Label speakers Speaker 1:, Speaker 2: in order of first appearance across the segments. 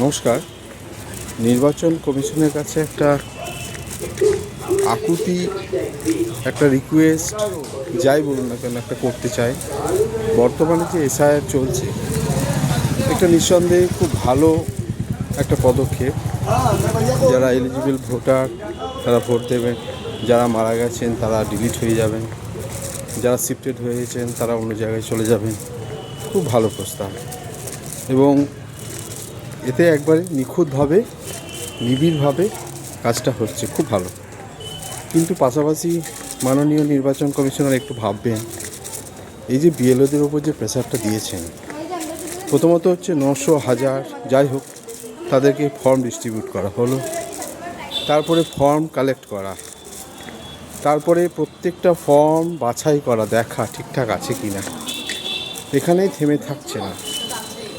Speaker 1: নমস্কার। নির্বাচন কমিশনের কাছে একটা আকুতি, একটা রিকোয়েস্ট যাই বলুন না কেন, একটা করতে চাই। বর্তমানে যে এসআইআর চলছে একটা নিঃসন্দেহে খুব ভালো একটা পদক্ষেপ। যারা এলিজিবল ভোটার, তারা ভোট দেবেন। যারা মারা গেছেন, তারা ডিলিট হয়ে যাবেন। যারা শিফটেড হয়েছেন তারা অন্য জায়গায় চলে যাবেন। খুব ভালো প্রস্তাব। এবং এতে একবারে নিখুঁতভাবে, নিবিড়ভাবে কাজটা হচ্ছে। খুব ভালো। কিন্তু পাশাপাশি মাননীয় নির্বাচন কমিশনার একটু ভাববেন, এই যে বিএলওদের ওপর যে প্রেশারটা দিয়েছেন, প্রথমত হচ্ছে নশো হাজার যাই হোক, তাদেরকে ফর্ম ডিস্ট্রিবিউট করা হলো, তারপরে ফর্ম কালেক্ট করা, তারপরে প্রত্যেকটা ফর্ম বাছাই করা, দেখা ঠিকঠাক আছে কি না এখানেই থেমে থাকছে না।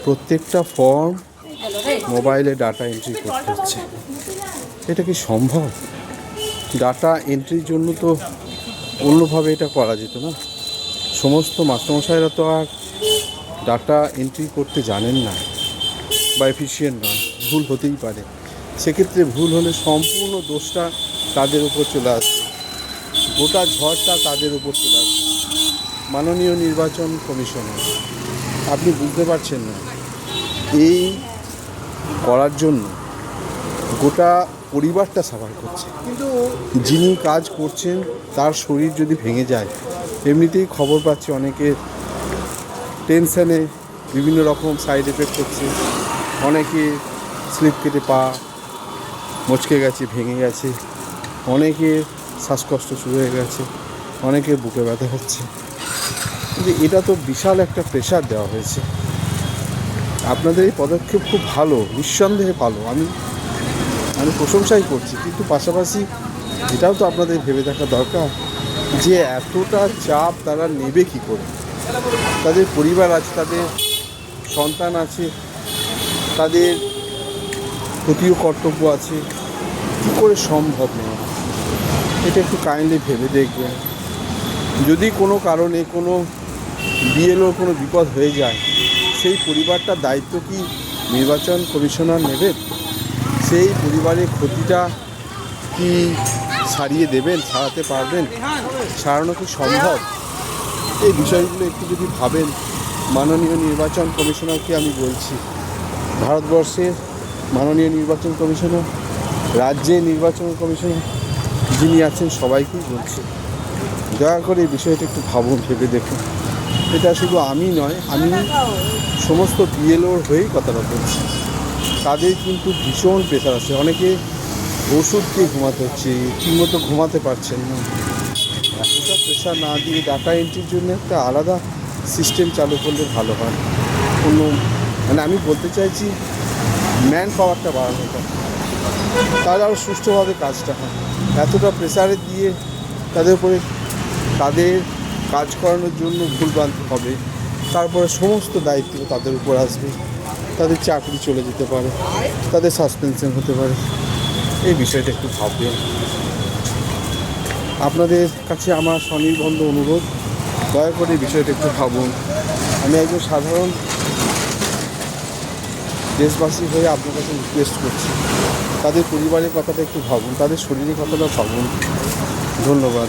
Speaker 1: প্রত্যেকটা ফর্ম মোবাইলে ডাটা এন্ট্রি করতে হচ্ছে। এটা কি সম্ভব? ডাটা এন্ট্রির জন্য তো অন্যভাবে এটা করা যেত না। সমস্ত মাস্টারমশাইরা তো আর ডাটা এন্ট্রি করতে জানেন না বা এফিসিয়েন্ট নয় ভুল হতেই পারে। সেক্ষেত্রে ভুল হলে সম্পূর্ণ দোষটা তাদের উপর চলে আসবে। গোটা ঝড়টা তাদের উপর চলে আসবে। মাননীয় নির্বাচন কমিশনার, আপনি বুঝতে পারছেন না। এই করার জন্য গোটা পরিবারটা সাফার করছে। কিন্তু যিনি কাজ করছেন তার শরীর যদি ভেঙে যায় এমনিতেই খবর পাচ্ছি অনেকে টেনশানে বিভিন্ন রকম সাইড এফেক্ট হচ্ছে। অনেকে স্লিপ কেটে পা মচকে গেছে ভেঙে গেছে। অনেকে শ্বাসকষ্ট শুরু হয়ে গেছে অনেকে বুকে ব্যথা হচ্ছে। কিন্তু এটা তো বিশাল একটা প্রেশার দেওয়া হয়েছে। আপনাদের এই পদক্ষেপ খুব ভালো, নিঃসন্দেহে ভালো। আমি আমি প্রশংসাই করছি, কিন্তু পাশাপাশি এটাও তো আপনাদের ভেবে দেখা দরকার যে এতটা চাপ তারা নেবে কি করে? তাদের পরিবার আছে, তাদের সন্তান আছে, তাদের প্রতিও কর্তব্য আছে, কী করে সম্ভব নয় এটা একটু কাইন্ডলি ভেবে দেখবেন। যদি কোনো কারণে কোনো বিএলওর কোনো বিপদ হয়ে যায় সেই পরিবারটার দায়িত্ব কি নির্বাচন কমিশনার নেবেন সেই পরিবারের ক্ষতিটা কি সারিয়ে দেবেন, সারাতে পারবেন? সারানো কি সম্ভব? এই বিষয়গুলো একটু যদি ভাবেন, মাননীয় নির্বাচন কমিশনারকে আমি বলছি। ভারতবর্ষের মাননীয় নির্বাচন কমিশনার রাজ্যে নির্বাচন কমিশনার যিনি আছেন সবাইকেই বলছি। দয়া করে এই বিষয়টা একটু ভাবুন, ভেবে দেখুন। এটা শুধু আমি নয়, আমি সমস্ত বিএলওর হয়েই কথাটা বলছি। তাদের কিন্তু ভীষণ প্রেশার আছে। অনেকে ওষুধ খেয়ে ঘুমাতে হচ্ছে, ঠিকমতো ঘুমাতে পারছেন না। এতটা প্রেশার না দিয়ে ডাটা এন্ট্রির জন্য একটা আলাদা সিস্টেম চালু করলে ভালো হয়। অন্য মানে আমি বলতে চাইছি ম্যান পাওয়ারটা বাড়ানো কথা। তাহলে আরও সুষ্ঠুভাবে কাজটা হয় এতটা প্রেশারে দিয়ে তাদের উপরে তাদের কাজ করানোর জন্য ভুল বানতে হবে। তারপরে সমস্ত দায়িত্ব তাদের উপর আসবে। তাদের চাকরি চলে যেতে পারে। তাদের সাসপেনশন হতে পারে। এই বিষয়টা একটু ভাববেন। আপনাদের কাছে আমার স্বনির্বন্ধ অনুরোধ। দয়া করে এই বিষয়টা একটু ভাবুন। আমি একজন সাধারণ দেশবাসী হয়ে আপনার কাছে রিকোয়েস্ট করছি। তাদের পরিবারের কথাটা একটু ভাবুন। তাদের শরীরের কথাটা ভাবুন। ধন্যবাদ।